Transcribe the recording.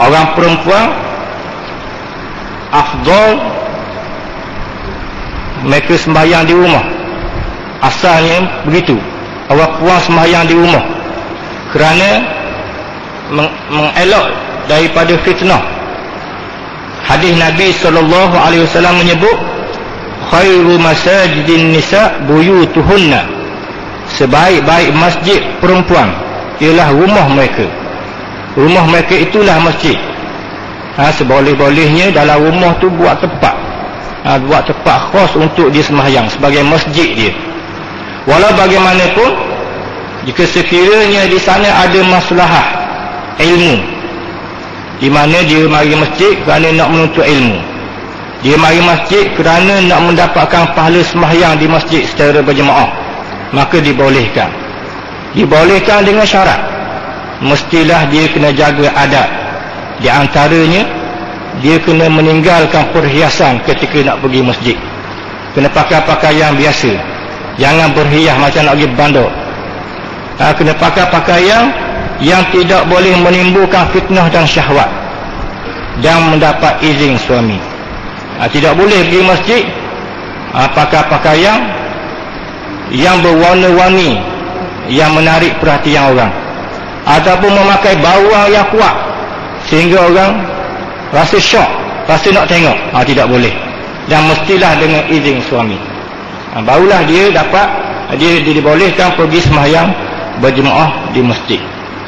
orang perempuan afdol mereka sembahyang di rumah. Asalnya begitu. Orang perempuan sembahyang di rumah. Kerana meng mengelak daripada fitnah. Hadis Nabi SAW menyebut khairu masajidin nisa buyutuhunna. Sebaik-baik masjid perempuan ialah rumah mereka rumah mereka itulah masjid. Ha, seboleh-bolehnya dalam rumah tu buat tempat. Ha, buat tempat khas untuk dia semahyang sebagai masjid dia. Walau bagaimanapun jika sekiranya di sana ada maslahah ilmu di mana dia mari masjid kerana nak menuntut ilmu. Dia mari masjid kerana nak mendapatkan pahala semahyang di masjid secara berjemaah. Maka dibolehkan. Dibolehkan dengan syarat mestilah dia kena jaga adat di antaranya dia kena meninggalkan perhiasan ketika nak pergi masjid. Kena pakai pakaian biasa. Jangan berhias macam nak pergi bandar. Ha, kena pakai pakaian yang tidak boleh menimbulkan fitnah dan syahwat dan mendapat izin suami. Ha, tidak boleh pergi masjid ha, pakai pakaian yang berwarna-warni yang menarik perhatian orang ataupun memakai bawang yang kuat. Sehingga orang rasa syok rasa nak tengok. Ha, tidak boleh. Dan mestilah dengan izin suami. Ha, barulah dia dapat dia, dibolehkan pergi semayang berjemaah di masjid